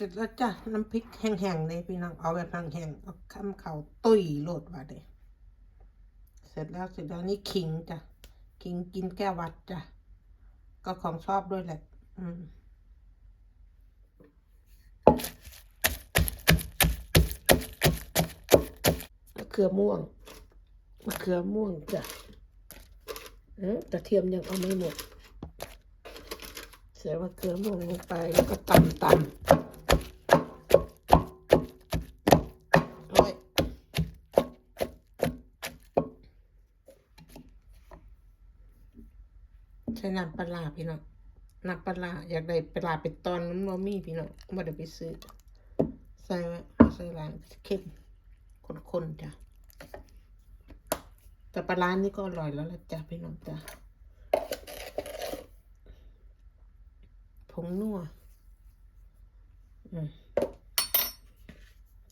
ร็จแล้วจ้ะน้ำพริกแห้งๆเลยพี่น้องเอาแบบแห้งๆเอาข้ามเขาตุ้ยโหลดมาเลยเสร็จแล้วเสร็จแล้วนี่ขิงจ้ะขิงกินแก้วัดจ้ะก็ของชอบด้วยแหละ อืมมะเขือม่วงมะเขือม่วงจ้ะเออกระเทียมยังเอาไม่หมดใส่มะเขือม่วงลงไปแล้วก็ตำตำโอ้ย ใช้น้ำปลาพี่น้องน้ำปลาอยากได้ปลาเป็นตอนน้ำนมีพี่น้องไม่ได้ไปซื้อ ใส่ไว้ใส่ร้านเข้มข้นๆจ้ะแต่ปลาร้านี่ก็อร่อยแล้วละจ้ะพี่น้องจ้ะผงนัว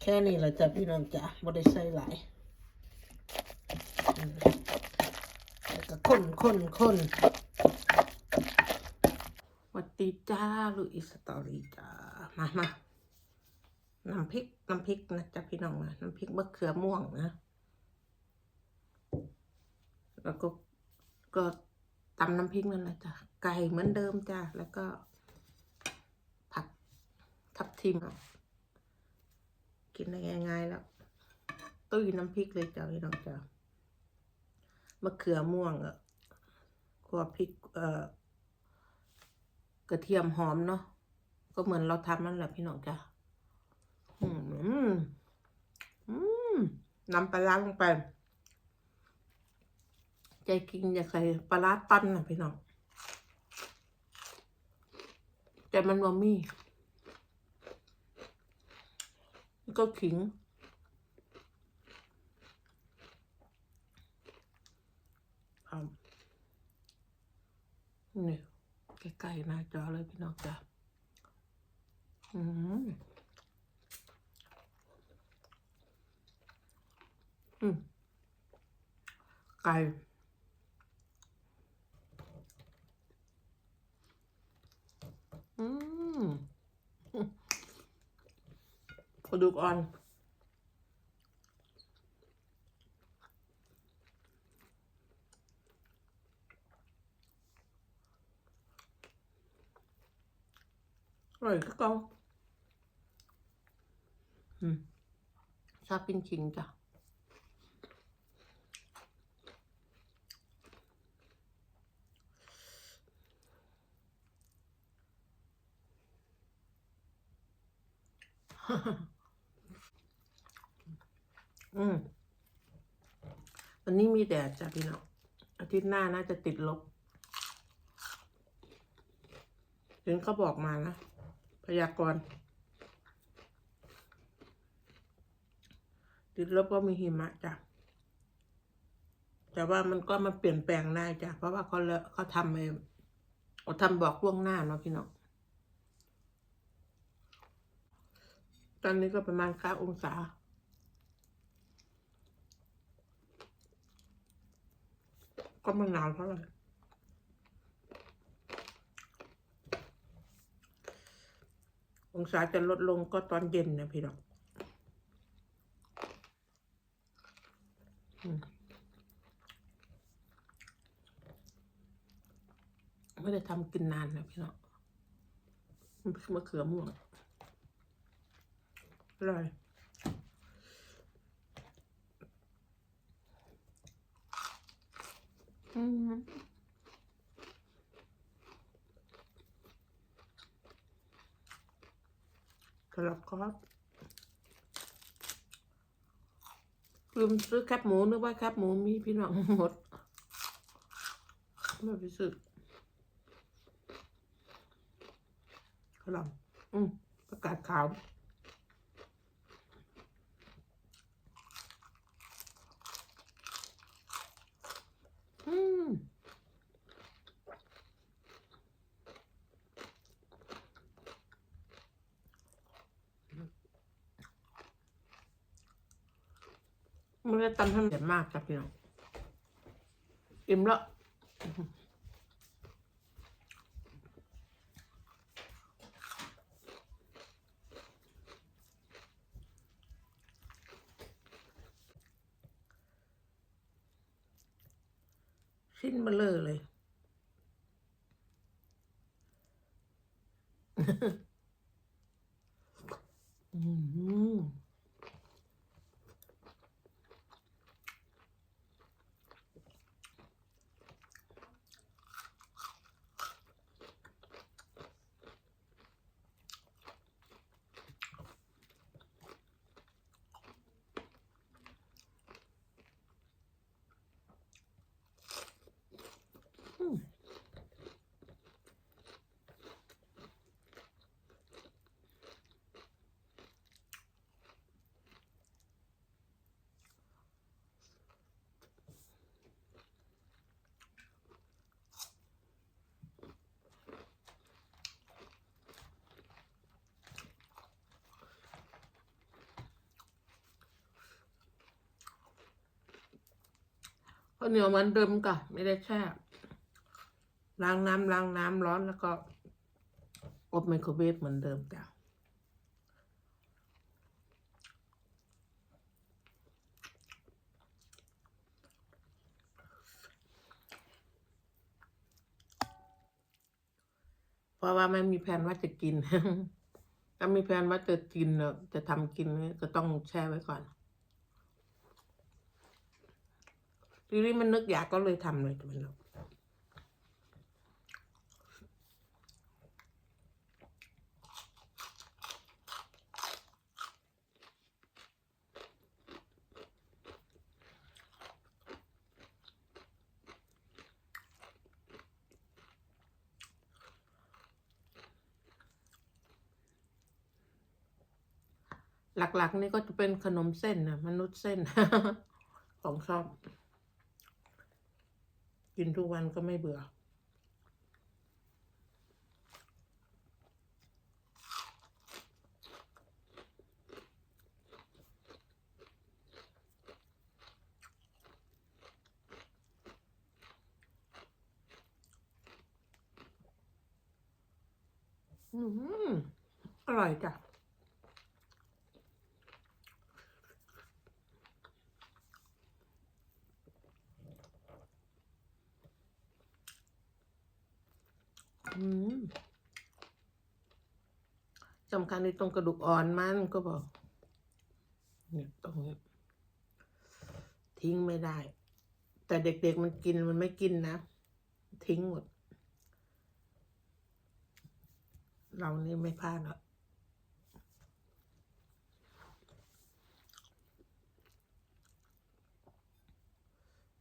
แค่นี้แหละจ้ะพี่น้องจ้ะบ่ได้ใส่หลายแล้วก็คนคนคนสวัส ดีจ้าลูกอีสตอรี่จ้ามามาน้ำพริกน้ำพริกนะจ้ะพี่น้องนะน้ำพริกมะเขือม่วงนะ แล้วก็ก็ตำน้ำพริกนั่นแหละจ้ะไก่เหมือนเดิมจ้ะแล้วก็ ผักทับทิมอะกินได้ง่ายๆแล้วตุ้ยน้ำพริกเลยจ้ะพี่น้องจ้ะมะเขือม่วงอะกัวพริกเอ่อ กระเทียมหอมเนาะก็เหมือนเราทำนั่นแหละพี่น้องจ้ะอืมอืมน้ำปลาร้าลงไปใจกินอยากใส่ปลาร้าตันนะพี่น้องแต่มันบ่มีก็ขิงครับนี่ ใกล้ๆหน้าจอเลยพี่น้องจ้ะอืมอืมไก่อืมกระดูกอ่อน อร่อยก็เกาอืมชอบกินขิงจ้ะอืมวันนี้มีแดดจ้ะพี่น้องอาทิตย์หน้าน่าจะติดลบเห็นเขาบอกมานะ พยากรณ์ติดลบก็มีหิมะจ้ะ แต่ว่ามันก็มาเปลี่ยนแปลงได้จ้ะ เพราะว่าเขาเลอะเขาทำเองเขาทำบอกล่วงหน้าเนาะพี่น้อง ตอนนี้ก็ประมาณเก้าองศา ก็ไม่หนาวเท่าไหร่ องศาจะลดลงก็ตอนเย็นนะพี่น้องไม่ได้ทำกินนานนะพี่น้องมันเป็นมะเขือม่วงอร่อยอืม กระลับครับลืมซื้อแคบหมูนึกว่าแคบหมูมีพี่น้องหมดไม่ไปซื้อกระหลำอืมประกาศขาวอืม ไม่ได้ตำให้มันเด็ดมากจับพี่น้องอิ่มแล้วชิ้นเบลอเลย อืม ข้าวเหนียวเหมันเดิมก่ะไม่ได้แช่ล้างน้ำล้างน้ำร้อนแล้วก็ อบไมโครเวฟเหมือนเดิมจ้ะเพราะว่าไม่มีแผนว่าจะกิน ถ้ามีแผนว่าจะกินเนอะจะทำกินก็ต้องแช่ไว้ก่อน ทีนี้มันนึกอยากก็เลยทำเลยจะเป็นหรอกหลักๆนี่ก็จะเป็นขนมเส้นนะมนุษย์เส้น ของชอบ กินทุกวันก็ไม่เบื่อ อืมอร่อยจ้ะ อืมสำคัญในตรงกระดูกอ่อนมันก็บอกเนี่ยตรงนี้ทิ้งไม่ได้ แต่เด็กๆมันกินมันไม่กินนะ ทิ้งหมด เรานี่ไม่พลาดหรอก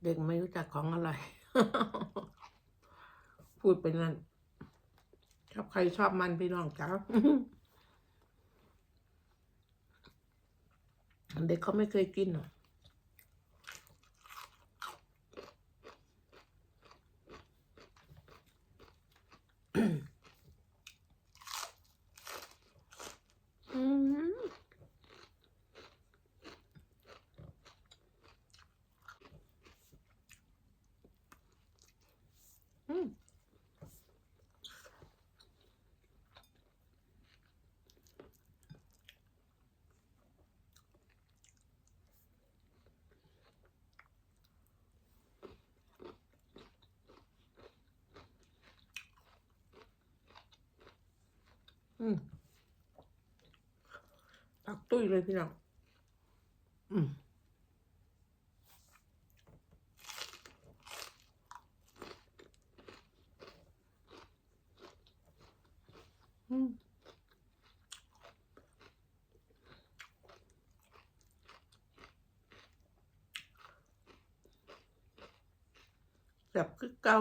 เด็กไม่รู้จักของอะไรพูดไปนั่นชอบใครชอบมันพี่น้องจ้า เด็กเขาไม่เคยกินหรอกอืมอืม อืม ตักตุ้ยเลยพี่น้องอืมอืมแบบคือเกา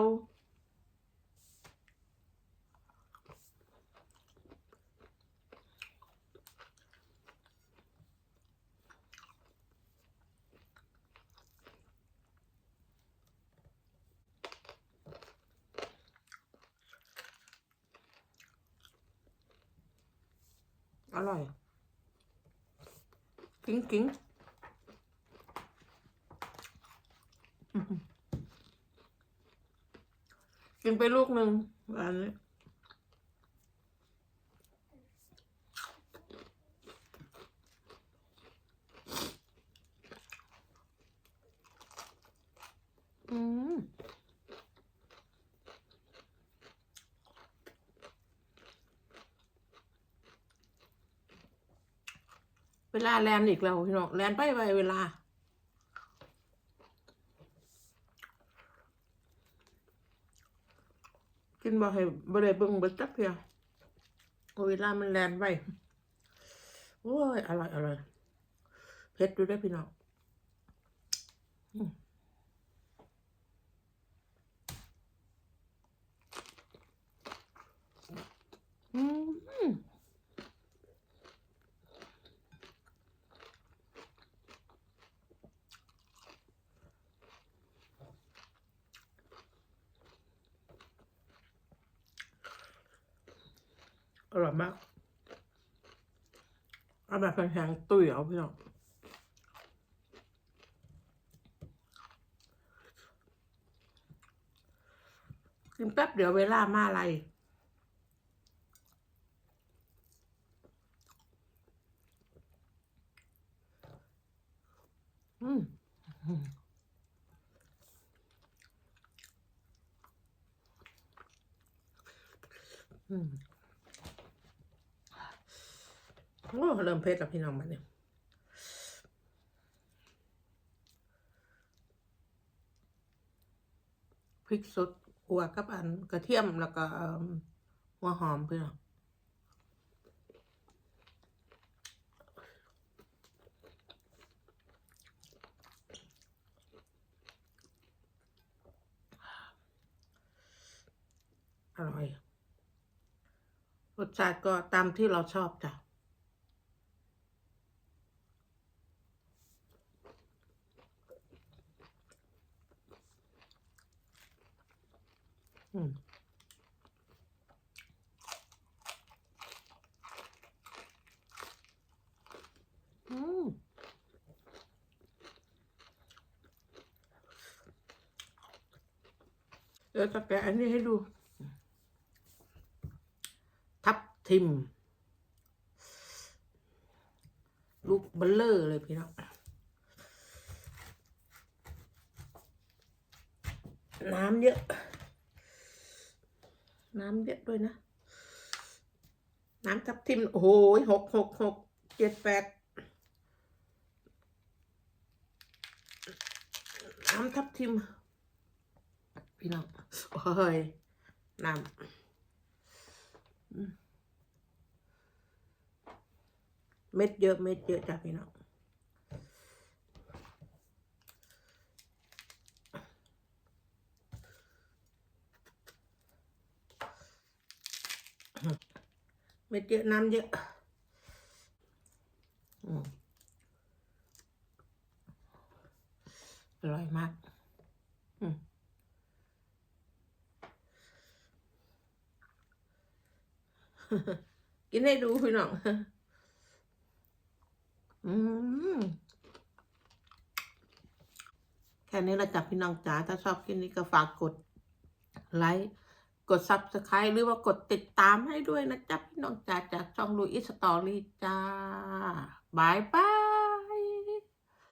อร่อยกิ้งกิ้งกินไปลูกหนึ่งอันนี้อืม เวลาแลนอีกแล้วพี่น้องแลนไปไปเวลา กินบ่ให้บ่ได้เบิ่งบิดจักเพียโอเวลามันแลนไปโอ้ยอร่อยอร่อยเผ็ดดูได้พี่น้องอืม ร่อยมากเอาแบบแข็งๆตุ้ยเอาพี่น้องกินแป๊บเดี๋ยวเวลามาอะไร อืมอืม โอ้เริ่มเผ็ดแล้วพี่น้องมาเนี่ยพริกสดหัวกับอันกระเทียมแล้วก็หัวหอมพี่น้องอร่อย รสชาติก็ตามที่เราชอบจ้ะ อืมเดี๋ยวจะแกะอันนี้ให้ดู ทับทิม ลูกเบลเลอร์เลยพี่น้องน้ำเยอะ น้ำเยอะด้วยนะ น้ำทับทิม โอ้โหหกหกหกเจ็ดแปดน้ำทับทิม พี่น้องโอ้ยน้ำเม็ดเยอะเม็ดเยอะจ้ะพี่น้อง เม็ดเยอะน้ำเยอะอร่อยมากกินให้ดูพี่น้องแค่นี้ละจับพี่น้องจ๋าถ้าชอบคลิปนี้ก็ฝากกดไลค์ กด subscribe หรือว่ากดติดตามให้ด้วยนะจ๊ะพี่น้องจ๋าจากช่องลุยอิสตอรี่จ้าบายบาย